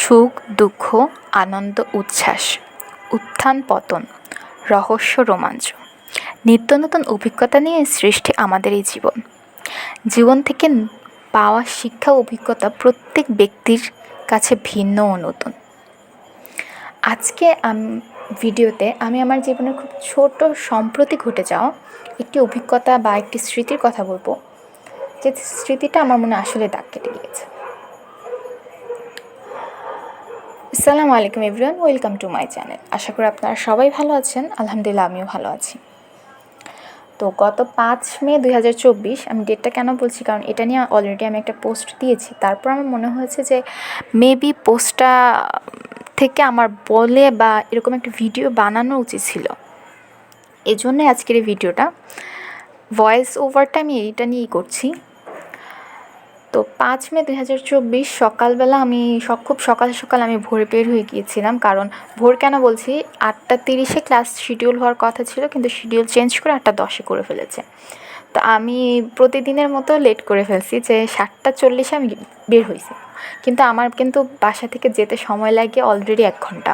সুখ, দুঃখ, আনন্দ, উচ্ছ্বাস, উত্থান, পতন, রহস্য, রোমাঞ্চ। নিত্য নতুন অভিজ্ঞতা নিয়ে সৃষ্টি আমাদের এই জীবন। জীবন থেকে পাওয়া শিক্ষা অভিজ্ঞতা প্রত্যেক ব্যক্তির কাছে ভিন্ন ও নতুন। আজকে ভিডিওতে আমি আমার জীবনের খুব ছোট সম্প্রতি ঘটে যাওয়া একটি অভিজ্ঞতা বা একটি স্মৃতির কথা বলব। যে স্মৃতিটা আমার মনে আসলে দাগ কেটে গিয়েছে। আসসালামু আলাইকুম everyone, welcome to my channel. আশা করি আপনারা সবাই ভালো আছেন। আলহামদুলিল্লাহ, আমিও ভালো আছি। তো গত পাঁচ মে দুই হাজার চব্বিশ, আমি ডেটটা কেন বলছি? কারণ এটা নিয়ে অলরেডি আমি একটা পোস্ট দিয়েছি। তারপর আমার মনে হয়েছে যে মেবি পোস্টটা থেকে আমার বলে বা এরকম একটা ভিডিও বানানো উচিত ছিল। এই জন্যে আজকের এই ভিডিওটা ভয়েস ওভারটা আমি এইটা নিয়েই করছি। তো পাঁচ মে দুই হাজার চব্বিশ সকালবেলা আমি খুব সকাল সকাল আমি ভোরে বের হয়ে গিয়েছিলাম। কারণ ভোর কেন বলছি? আটটা তিরিশে ক্লাস শিডিউল হওয়ার কথা ছিল, কিন্তু শিডিউল চেঞ্জ করে আটটা দশে করে ফেলেছে। তো আমি প্রতিদিনের মতো লেট করে ফেলছি যে সাতটা চল্লিশে আমি বের হয়েছি। কিন্তু আমার কিন্তু বাসা থেকে যেতে সময় লাগে অলরেডি এক ঘণ্টা।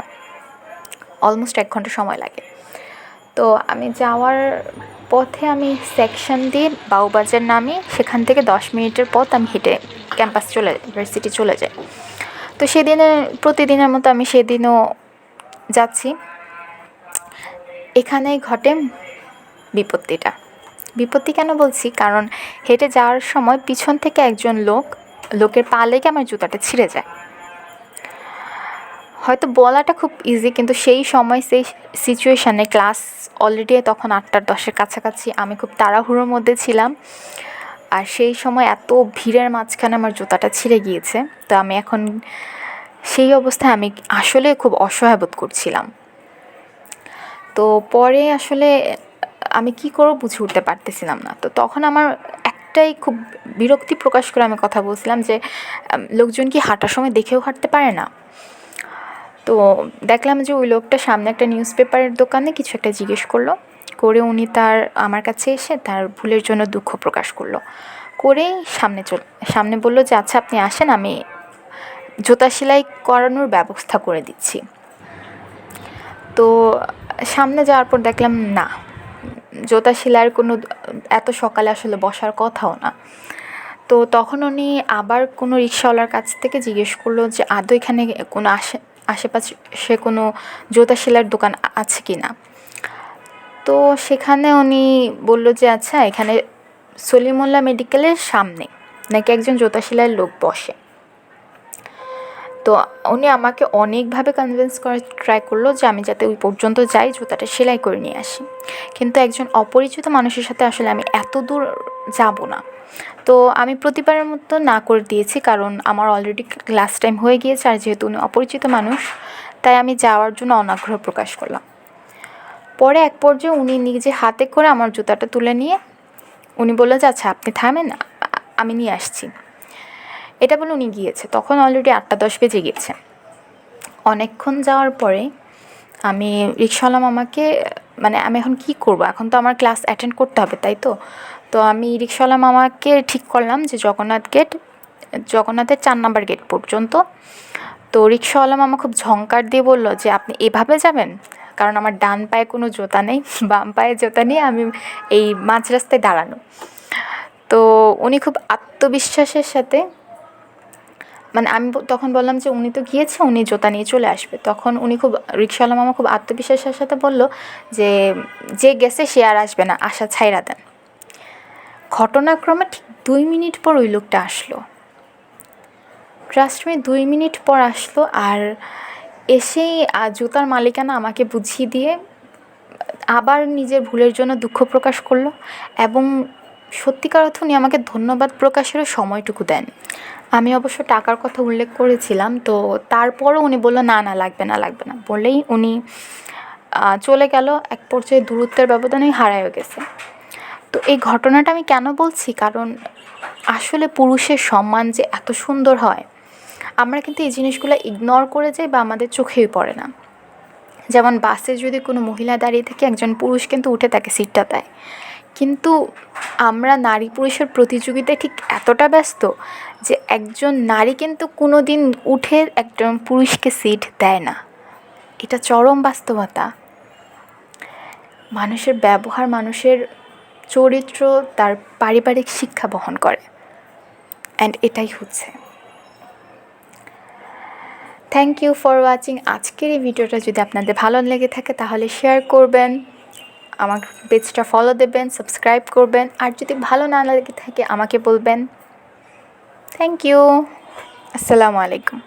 অলমোস্ট এক ঘণ্টা সময় লাগে। তো আমি যাওয়ার পথে আমি সেকশন দিয়ে বাউবাজার নামি সেখান থেকে দশ মিনিটের পথ আমি হেঁটে ক্যাম্পাস চলে যাই ইউনিভার্সিটি চলে যাই। তো সেদিনে প্রতিদিনের মতো আমি সেদিনও যাচ্ছি। এখানেই ঘটে বিপত্তিটা। বিপত্তি কেন বলছি? কারণ হেঁটে যাওয়ার সময় পিছন থেকে একজন লোক, লোকের পা লেগে আমার জুতাটা ছিঁড়ে যায়। হয়তো বলাটা খুব ইজি কিন্তু সেই সময় সেই সিচুয়েশানে ক্লাস অলরেডি তখন আটটার দশের কাছাকাছি আমি খুব তাড়াহুড়োর মধ্যে ছিলাম। আর সেই সময় এত ভিড়ের মাঝখানে আমার জুতাটা ছিঁড়ে গিয়েছে। তো আমি এখন সেই অবস্থায় আমি আসলে খুব অসহায় বোধ করছিলাম। তো পরে আসলে আমি কি করব বুঝে উঠতে পারতেছিলাম না। তো তখন আমার একটাই খুব বিরক্তি প্রকাশ করে আমি কথা বলছিলাম যে লোকজন কি হাঁটার সময় দেখেও হাঁটতে পারে না? তো দেখলাম যে ওই লোকটা সামনে একটা নিউজ পেপারের দোকানে কিছু একটা জিজ্ঞেস করল। করে উনি তার, আমার কাছে এসে তার ভুলের জন্য দুঃখ প্রকাশ করল। করে সামনে চল, সামনে বলল যে আচ্ছা আপনি আসেন, আমি জুতা সেলাই করানোর ব্যবস্থা করে দিচ্ছি। তো সামনে যাওয়ার পর দেখলাম, না, জুতা সেলাইয়ের কোনো এত সকালে আসলে বসার কথাও না। তো তখন উনি আবার কোনো রিক্সাওয়ালার কাছ থেকে জিজ্ঞেস করল যে, আদৌ এখানে কোনো আশে আশেপাশে সে কোনো জোতা সেলার দোকান আছে কি না? তো সেখানে উনি বলল যে আচ্ছা এখানে সলিমুল্লাহ মেডিকেলের সামনে নাকি একজন জোতা সেলাইয়ের লোক বসে? তো উনি আমাকে অনেকভাবে কনভিন্স করার ট্রাই করল যে আমি যাতে ওই পর্যন্ত যাই জুতাটা সেলাই করে নিয়ে আসি। কিন্তু একজন অপরিচিত মানুষের সাথে আসলে আমি এত দূর যাব না। তো আমি প্রতিবারের মতো না করে দিয়েছি কারণ আমার অলরেডি ক্লাস টাইম হয়ে গিয়েছে আর যেহেতু উনি অপরিচিত মানুষ, তাই আমি যাওয়ার জন্য অনাগ্রহ প্রকাশ করলাম। পরে এক পর্যায়ে উনি নিজে হাতে করে আমার জুতাটা তুলে নিয়ে, উনি বলল যে আচ্ছা আপনি থামেন আমি নিয়ে আসছি। এটা বলে উনি গিয়েছে। তখন অলরেডি আটটা দশ বেজে গিয়েছে। অনেকক্ষণ যাওয়ার পরে আমি রিক্সাওয়ালাম আমাকে মানে আমি এখন কি করব? এখন তো আমার ক্লাস অ্যাটেন্ড করতে হবে, তাই তো? তো আমি রিক্সাওয়ালা মামাকে ঠিক করলাম যে জগন্নাথ গেট জগন্নাথের চার নাম্বার গেট পর্যন্ত। তো রিক্সাওয়ালা মামা খুব ঝঙ্কার দিয়ে বলল যে, আপনি এভাবে যাবেন? কারণ আমার ডান পায়ে কোনো জোতা নেই, বাম পায়ে জোতা নিয়ে আমি এই মাঝ রাস্তায় দাঁড়ানো। তো উনি খুব আত্মবিশ্বাসের সাথে মানে আমি তখন বললাম যে উনি তো গিয়েছে, উনি জুতা নিয়ে চলে আসবে। তখন উনি খুব রিক্সাওয়ালা মামা খুব আত্মবিশ্বাসের সাথে বলল যে যে গেছে সে আর আসবে না, আশা ছাইরা দেন। ঘটনাক্রমে ঠিক দুই মিনিট পর ওই লোকটা আসলো। ট্রাস্ট মি দুই মিনিট পর আসলো আর এসেই জুতার মালিকানা আমাকে বুঝিয়ে দিয়ে আবার নিজের ভুলের জন্য দুঃখ প্রকাশ করল এবং সত্যিকার অর্থ উনি আমাকে ধন্যবাদ প্রকাশেরও সময়টুকু দেন। আমি অবশ্য টাকার কথা উল্লেখ করেছিলাম, তো তারপরও উনি বলল, না না, লাগবে না লাগবে না। বলেই উনি চলে গেল। এক পর্যায়ে দূরত্বের ব্যবধানে হারায়ও গেছে। তো এই ঘটনাটা আমি কেন বলছি? কারণ আসলে পুরুষের সম্মান যে এত সুন্দর হয়, আমরা কিন্তু এই জিনিসগুলো ইগনোর করে যাই বা আমাদের চোখেই পড়ে না। যেমন বাসে যদি কোনো মহিলা দাঁড়িয়ে থাকে একজন পুরুষ কিন্তু উঠে তাকে সিটটা দেয়। কিন্তু আমরা নারী পুরুষের প্রতিযোগিতায় ঠিক এতটা ব্যস্ত যে একজন নারী কিন্তু কোনো দিন উঠে একজন পুরুষকে সিট দেয় না। এটা চরম বাস্তবতা। মানুষের ব্যবহার, মানুষের চরিত্র, তার পারিবারিক শিক্ষা বহন করে। অ্যান্ড এটাই হচ্ছে। থ্যাংক ইউ ফর ওয়াচিং আজকের এই ভিডিওটা। যদি আপনাদের ভালো লেগে থাকে তাহলে শেয়ার করবেন। আমার পেজটা ফলো দেবেন সাবস্ক্রাইব করবেন, আর যদি ভালো না লাগে থাকে আমাকে বলবেন। থ্যাংক ইউ আসসালামু আলাইকুম